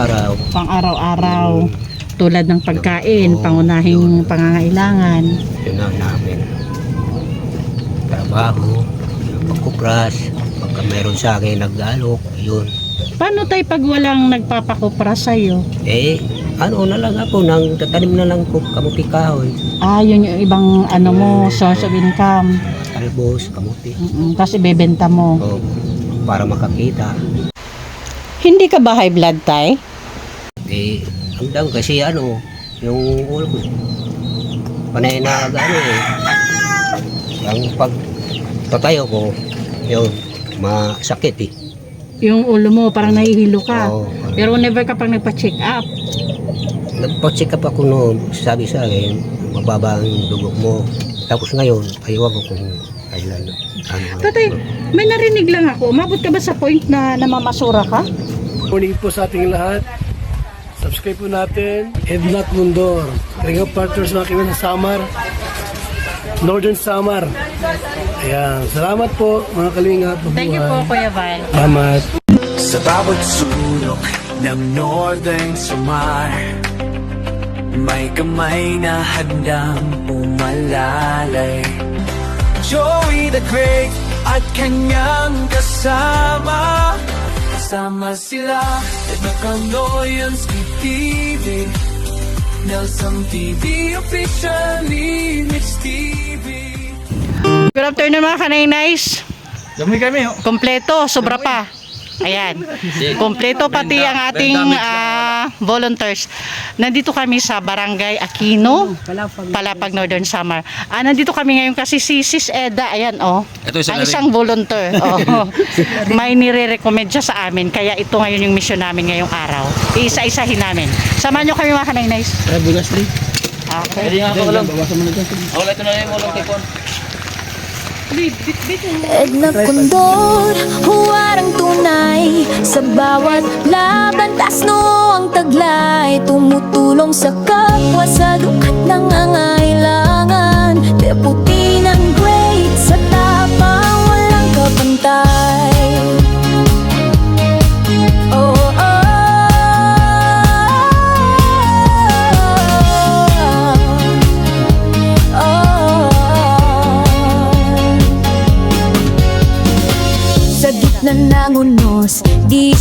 araw-araw. pang araw-araw tulad ng pagkain, pangunahing pangangailangan. Yun ang namin. Trabaho, pagkupras, pagka meron sa akin nag-alok, yun. Paano tayo pag walang nagpapakupra sa'yo? Eh, ano na lang ako, nang tatanim na lang ko kamuti kahoy, Ah, yun yung ibang ano mo, source of income. talbos, kamuti. Mm-mm, Tapos ibebenta mo. O, para makakita. Hindi ka ba high blood tay? Eh, hanggang kasi ano, yung ulo ko, panay na ano eh. Ang pag tatayo ko, yun, masakit eh. Yung ulo mo, parang nahihilo ka. Oo. Pero never ka pang nagpa-check up. Nagpa-check up ako noon, sabi sa akin, mababa ang dugo mo. Tapos ngayon, ayaw ko kung kailan. Ano, Tatay, may narinig lang ako. Umabot ka ba sa point na namamasura ka? Morning po sa ating lahat. Subscribe po natin. Ednat Mundor. Ring of Partners mga kaibigan sa Samar. Northern Samar. Ayan. Salamat po mga kalingap. Thank you po, Kuya Val. Salamat. Sa bawat sulok ng Northern Samar May kamay na handang pumalalay Joey the Great at kanyang kasama Kasama sila at Nakanoyanski TV Nelson TV officially Mitch TV Good afternoon mga kanay-nice. Dami kami, oh. Kompleto, sobra pa. Ayan. Kompleto pati ang ating volunteers. Nandito kami sa Barangay Aquino, Palapag Northern Samar. Ah, nandito kami ngayon kasi si Sis Eda, ayan oh. Ito isa ang isang volunteer. Oh. May nire-recommend siya sa amin. Kaya ito ngayon yung mission namin ngayong araw. Iisa-isahin namin. Samahan nyo kami mga kanay-nice. Okay. Pwede nga ako lang. Bawasan mo na dyan. Ako lang ito na yung ulang tipon. Edna Condor, huwarang tunay. Sa bawat laban, tasno ang taglay. Tumutulong sa kapwa sa dukat ng angailangan. Deputy ng great, sa tapang walang kapantay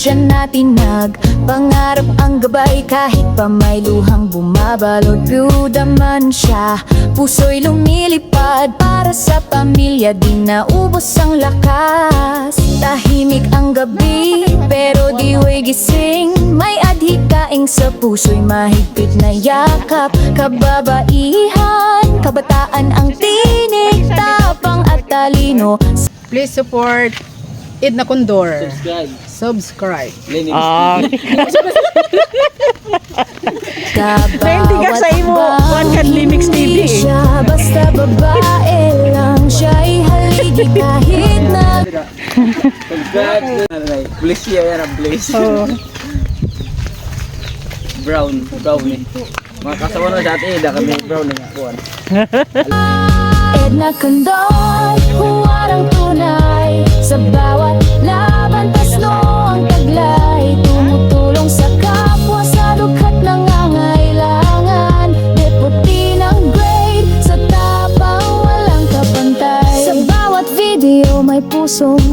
siya natinag Pangarap ang gabay. Kahit pa may luhang bumabalot Byuda man siya, puso'y lumilipad Para sa pamilya di naubos ang lakas. Tahimik ang gabi, pero di way gising. May adhikaing sa puso'y mahigpit na yakap. Kababaihan, kabataan ang tinig Tapang at talino. Please support Edna Condor. Subscribe. Ah, Hindi ka sa imo, One Can Limix TV siya basta babae lang Siya'y haligi kahit na Bliss siya yan ang bliss. Brown. Brown eh. Mga kasawa na dati, da kami brown eh. Kuhan. Edna Condor, huwarang tunay Sa bawat video may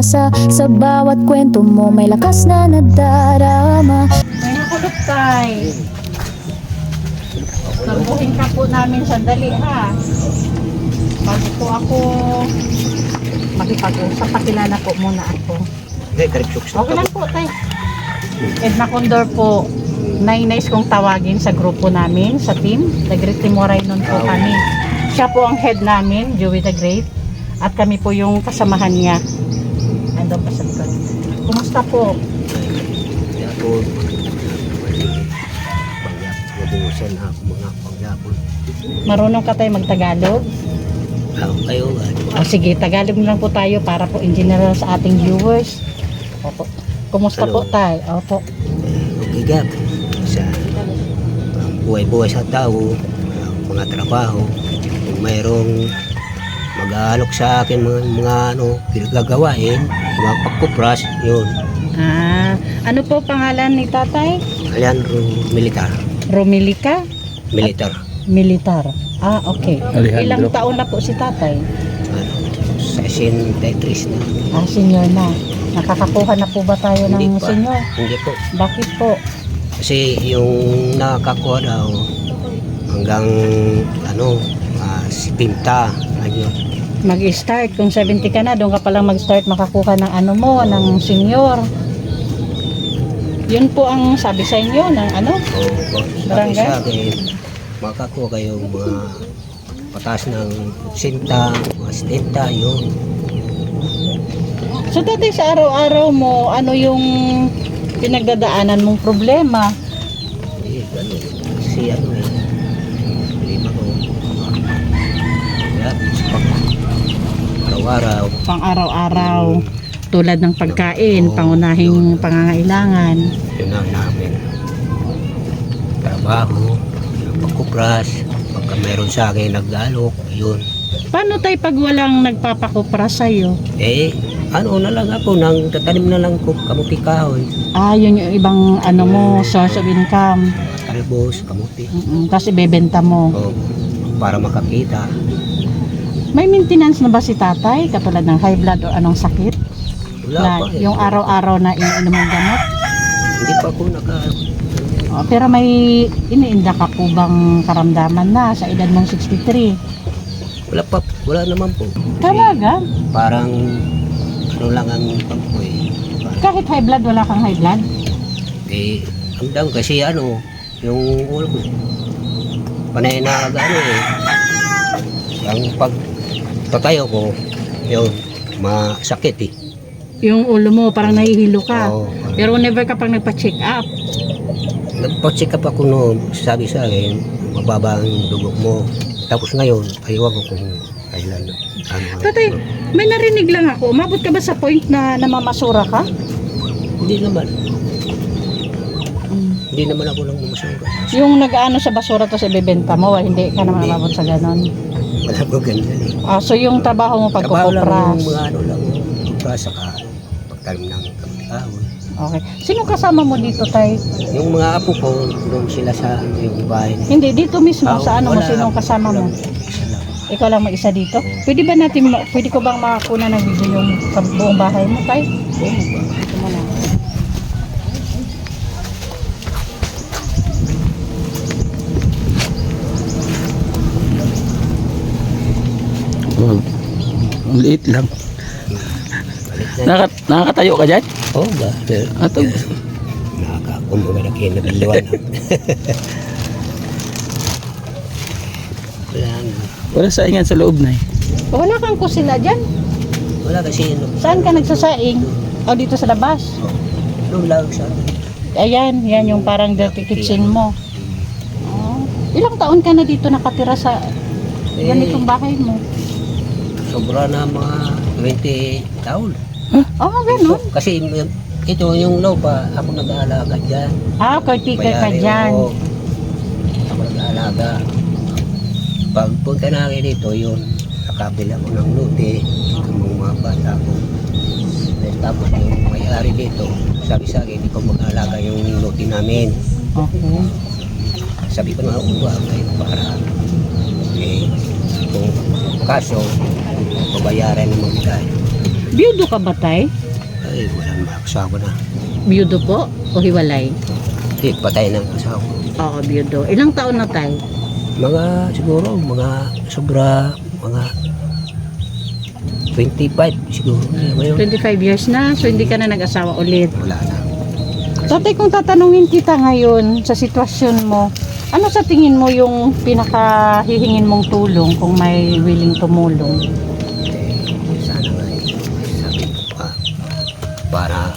pag-asa Sa bawat kwento mo may lakas na nadarama May nakulot tay. Sambuhin ka po namin sandali ha. Bago po ako makipag-usap, pakilala po muna ako. Okay lang po tay. Edna Condor po, nai-nice kong tawagin sa grupo namin, sa team. The Great Timoray nun po kami. Siya po ang head namin, Joey the Great. At kami po yung kasamahan niya. Nandun pa sa likod. Kumusta po? Pangyap, na ako mga pangyapon. Marunong ka tayo magtagalog? Ako kayo, O sige, Tagalog na lang po tayo para po in general sa ating viewers. Opo. Kumusta Hello. po tayo? Opo. okay gap. Sa buhay-buhay sa tao, mga trabaho, kung mayroong mag-aalok sa akin mga, mga ano, pinagagawain, mga pagkupras, yun. Ah, ano po pangalan ni tatay? Alejandro Militar. Romilica? Militar. Militar. Ah, okay. Alejandro. Ilang taon na po si tatay? Ano, sa 63 na. Ah, senior na. Nakakakuha na po ba tayo ng Hindi pa. senior? Hindi po. Bakit po? Kasi yung nakakuha daw hanggang ano, uh, 70 ano, Mag-start. Kung 70 ka na, doon ka palang mag-start makakuha ng ano mo, ng senior. Yun po ang sabi sa inyo ng ano? o sabi Barangay? sa akin, makakuha kayong mga patas ng 80, mga 70, yun. So tatay sa araw-araw mo, ano yung pinagdadaanan mong problema? Eh, ganun. Kasi ano eh, lima ko. Kaya, sa pag araw-araw, Pang araw-araw, tulad ng pagkain, Oo, pangunahing pangangailangan. yun ang namin. Trabaho, pagkupras, pagka meron sa akin nag-alok, yun. Paano tayo pag walang nagpapakupra sa'yo? Eh, ano na lang ako, nang tatanim na lang ko kamuti kahoy, Ah, yun yung ibang ano mo, source of income. talbos, kamuti. Mm-mm, Tapos ibebenta mo. O, para makakita. May maintenance na ba si tatay? Katulad ng high blood o anong sakit? Wala Na, pa eh. yung araw-araw na iniinom ng gamot? Hindi pa ako naka... Oh, pero may iniinda ka po bang karamdaman na sa edad mong 63? Wala pa, wala naman po. Talaga? Parang, ano lang ang pag ko eh. Kahit high blood, wala kang high blood? eh, hamdam kasi ano, yung ulo ko, panay na ano eh. Ang pag tatayo ko, yung masakit eh. Yung ulo mo, parang nahihilo ka. Oo. Pero never ka pang nagpa-check up. Nagpa-check up ako noon, sabi sa akin, mababa ang dugo mo. Tapos ngayon, ayaw ko kung kailan. Ano, ano. Tatay, may narinig lang ako. Umabot ka ba sa point na namamasura ka? Hindi naman. Hindi naman ako lang mamasura. Yung nag-ano sa basura to sa ibebenta mo, hindi ka naman umabot sa ganon. Wala ko ganyan eh. Ah, so yung trabaho mo Trabaho lang pagkukupras. yung mga ano lang, kupras saka pagtalim ng kahoy. Okay. Sino kasama mo dito, tay? Yung mga apo ko, doon sila sa yung bahay. Hindi, dito mismo. Ah, sa ano mo, wala. sino kasama mo? Isa lang. Ikaw lang mag-isa dito? Pwede ba natin, ma- pwede ko bang makakuna ng video yung sa buong bahay mo, tay? Oo ba? Mo na. Ang liit lang. Balik na. Naka, nakakatayo ka dyan? Oo ba? Ato. Nakakakumbaga na kayo nagaliwan. Wala na. Wala saingan sa loob na eh. Wala kang kusina dyan. Wala kasi ano. Saan ka nagsasaing? O dito sa labas? Doon lang sa Ayan, yan yung parang dirty kitchen mo. Oh. Ilang taon ka na dito nakatira sa ganitong bahay mo? Sobra na mga 20 taon. Oh, ganun. Kasi yung- ito yung lupa, ako nag-aalaga dyan. Ah, caretaker ka Bayari dyan. ko. Ako nag-aalaga. Pag punta namin dito, yun, nakabila ko ng lote ng mga bata ko. Tapos yung may-ari dito, sabi sa akin, ikaw mag-aalaga yung lote namin. Okay. Sabi ko na, uwa kayo para eh, kung kaso, babayaran ng mga bigay. Biyudo ka ba, tay? Ay, walang makasama na. Biyudo po o hiwalay? Eh, patay ng asawa ko. Oo, biyudo. Ilang taon na, tay? Mga siguro, mga sobra, mga 25 siguro. Ngayon, 25 years na, so hindi ka na nag-asawa ulit. wala na. Tatay, kung tatanungin kita ngayon sa sitwasyon mo, ano sa tingin mo yung pinakahihingin mong tulong kung may willing tumulong? Eh, sana nga eh, sabi ko pa, para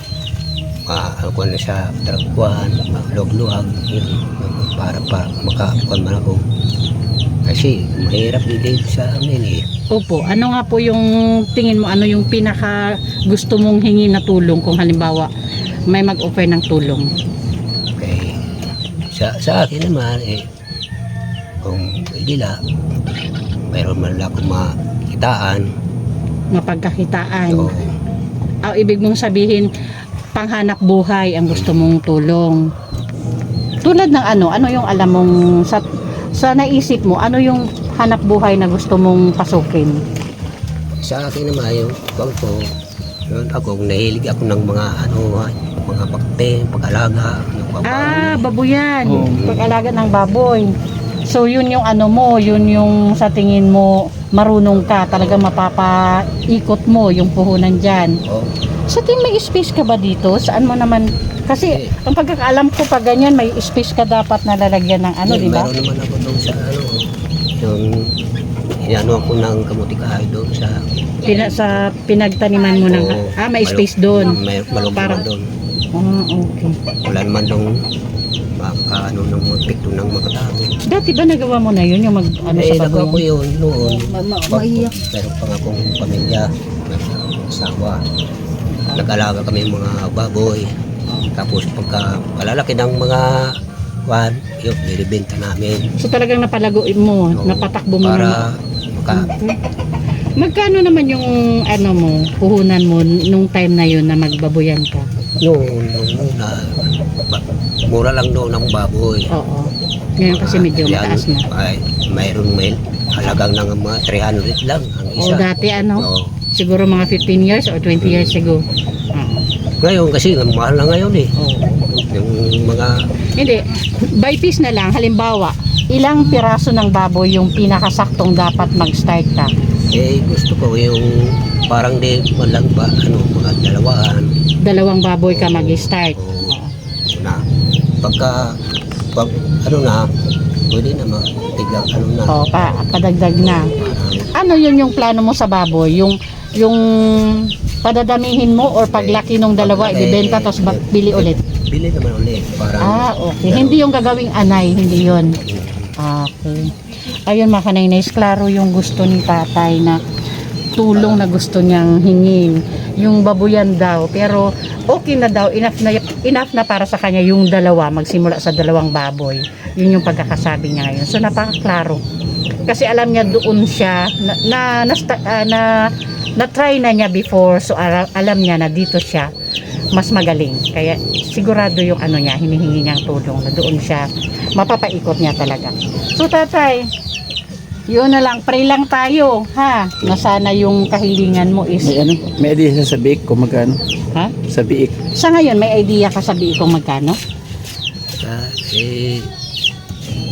ko na sa tragkuhan, malog-luwag, yun, para pa makakuan man ako. Kasi mahirap din dito sa amin eh. Opo, ano nga po yung tingin mo, ano yung pinaka gusto mong hingi na tulong kung halimbawa may mag-offer ng tulong? Kaya sa, sa akin naman eh, kung lang, mayroon man lang akong makitaan. Mapagkakitaan. So, Ah, ibig mong sabihin, panghanap buhay ang gusto mong tulong. Tulad ng ano, ano yung alam mong sa, sa naisip mo, ano yung hanap buhay na gusto mong pasukin? sa akin naman yung pag ko, yun ako, nahilig ako ng mga ano, mga bakte, pag-alaga. Ah, babuyan. Oo. Pag-alaga ng baboy. So, yun yung ano mo, yun yung sa tingin mo, marunong ka, talaga mapapaikot mo yung puhunan dyan. Oh, Sa tingin may space ka ba dito? Saan mo naman, kasi Eh. ang pagkakaalam ko pag ganyan, may space ka dapat na lalagyan ng ano, di ba? Meron naman ako doon sa ano, yung inano ako ng kamuti kahoy doon sa Pina, sa pinagtaniman mo ng, ah, may malo- space doon. May malong Para- doon. Ah, okay. Wala naman doon maka ano ng mga tao. Dati ba nagawa mo na yun, yung mag, ano eh, sa nagawa ko yun noon. Ma- ma- maiyak. Meron pa nga akong pamilya, asawa. Nag-alaga kami ng mga baboy. Tapos pagka palalaki ng mga kwan, yun, nilibenta namin. So talagang napalago mo, Oo, napatakbo mo Para maka, Magkano naman yung ano mo, puhunan mo nung time na yun na magbaboyan ka? Noon, nung una, ba- mura lang doon ang baboy. Oo. Ngayon kasi medyo mataas na. Ay, mayroong may halagang ng mga 300 lang ang O isa. dati ano, Oo. siguro mga 15 years or 20 years ago. Oo. Ngayon kasi mahal na ngayon eh. Oo. Yung mga Hindi, by piece na lang, halimbawa, ilang piraso ng baboy yung pinakasaktong dapat mag-start ka? eh gusto ko yung parang di man lang ba ano mga dalawaan Dalawang baboy ka mag-start. o na pagka pag ano na pwede na matiglang ano na O, pa, padagdag na. Ano yun yung plano mo sa baboy? Yung yung padadamihin mo or paglaki ng dalawa, Paglaki, ibibenta tapos ba- bili ulit? bili naman ulit parang Ah, okay. Hindi yung gagawing anay, hindi yun. Ah, Okay. Ayun mga kanainays, klaro yung gusto ni tatay na tulong na gusto niyang hingin. Yung babuyan daw, pero okay na daw, enough na, enough na para sa kanya yung dalawa, magsimula sa dalawang baboy. Yun yung pagkakasabi niya ngayon. So napakaklaro. Kasi alam niya doon siya, na, na, na, ah, na, na try na niya before, so alam niya na dito siya mas magaling. Kaya sigurado yung ano niya, hinihingi niyang tulong na doon siya, mapapaikot niya talaga. So tatay, yun na lang, pray lang tayo, ha? Na sana yung kahilingan mo is, May ano? May idea sa biik kung magkano? ha? Sa biik. Sa ngayon, may idea ka sabi kung magkano? ah, eh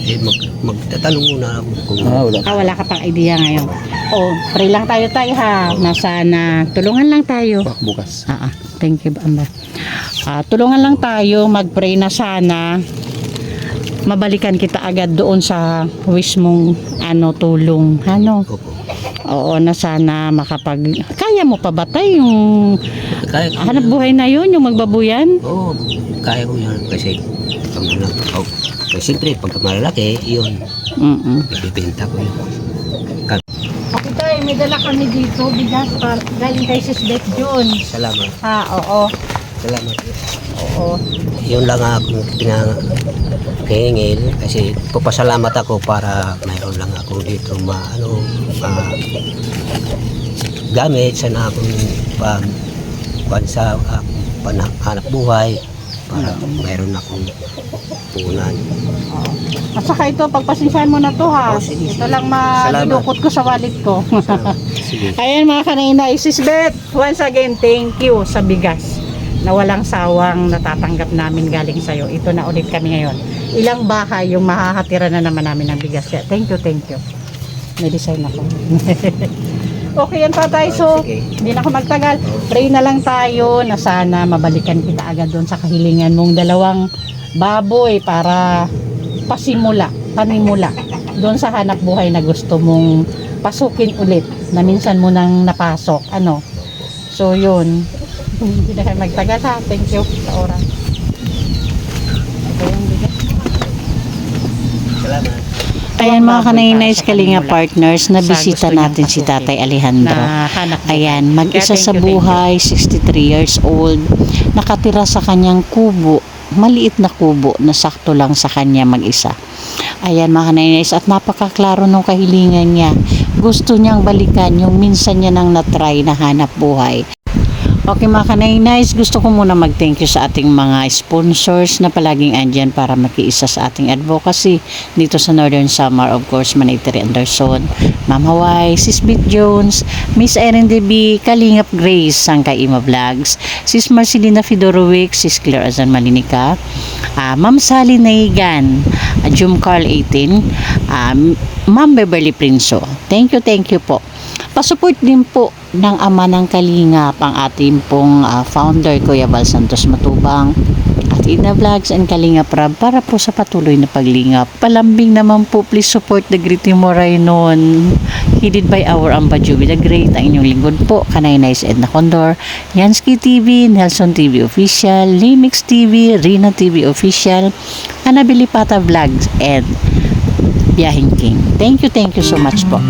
eh mag, magtatanong muna ako kung Ah, wala. Ah, wala ka pang idea ngayon. O, pray lang tayo tayo ha, na sana, tulungan lang tayo. Bak bukas. Ah, ah. thank you, Amba. Ah, tulungan lang tayo, mag-pray na sana mabalikan kita agad doon sa wish mong ano tulong ano Opo. oo na sana makapag kaya mo pa ba tayo yung Kaya ko hanap buhay na yun yung magbabuyan Oo, kaya ko yan kasi pag na, oh, eh, siyempre pagka malalaki, yun, mm ibibenta ko yun. Okay tayo, may dala kami dito, bigas para galing kay Sis Beth June. Salamat. Ha, oo. Salamat. Oo. Yun lang ako pinangingil kasi papasalamat ako para mayroon lang ako dito ma ano ma gamit sa na akong pag bansa uh, hanap buhay para mayroon akong punan. At saka ito, pagpasensyahan mo na to ha. Oh, sige, ito sige. lang madudukot ko sa wallet ko. Ayan mga kanina, Sis Beth, once again, thank you sa bigas na walang sawang natatanggap namin galing sa'yo. Ito na ulit kami ngayon. Ilang bahay yung mahahatira na naman namin ng bigas. Kaya Thank you, thank you. May design ako. okay yan tatay. So, Sige. hindi na ako magtagal. Pray na lang tayo na sana mabalikan kita agad doon sa kahilingan mong dalawang baboy para pasimula, panimula doon sa hanap buhay na gusto mong pasukin ulit na minsan mo nang napasok. Ano? So, yun. Hindi na kayo magtagal ha. Thank you sa oras. Ito yung bigat. Salamat. Ayan mga kanay-nice kalinga partners, nabisita natin si Tatay Alejandro. Ayan, mag-isa sa buhay, 63 years old, nakatira sa kanyang kubo, maliit na kubo na sakto lang sa kanya mag-isa. Ayan mga kanay-nice, at napakaklaro nung kahilingan niya. Gusto niyang balikan yung minsan niya nang natry na hanap buhay. Okay mga kanay-nice, gusto ko muna mag-thank you sa ating mga sponsors na palaging andyan para makiisa sa ating advocacy dito sa Northern Summer. Of course, Manitiri Anderson, Ma'am Hawaii, Sis Bit Jones, Miss Erin DB, Kalingap Grace, Sangkay Ima Vlogs, Sis Marcelina Fedorovic, Sis Claire Azan Malinica, ah, Ma'am Sally Naigan, ah, Jum Carl 18, ah, Ma'am Beverly Prinso. Thank you, thank you po. Pasupport din po ng ama ng Kalingap ang ating pong ah, founder Kuya Val Santos Matubang at Ina Vlogs and Kalingap Rab para po sa patuloy na paglingap. Palambing naman po, please support the Great Moray noon. Headed by our Amba Juby the Great, ang inyong lingkod po, Kanay Nice Edna Condor, Yansky TV, Nelson TV Official, Limix TV, Rina TV Official, Anabili Pata Vlogs, and Biyahing King. Thank you, thank you so much po.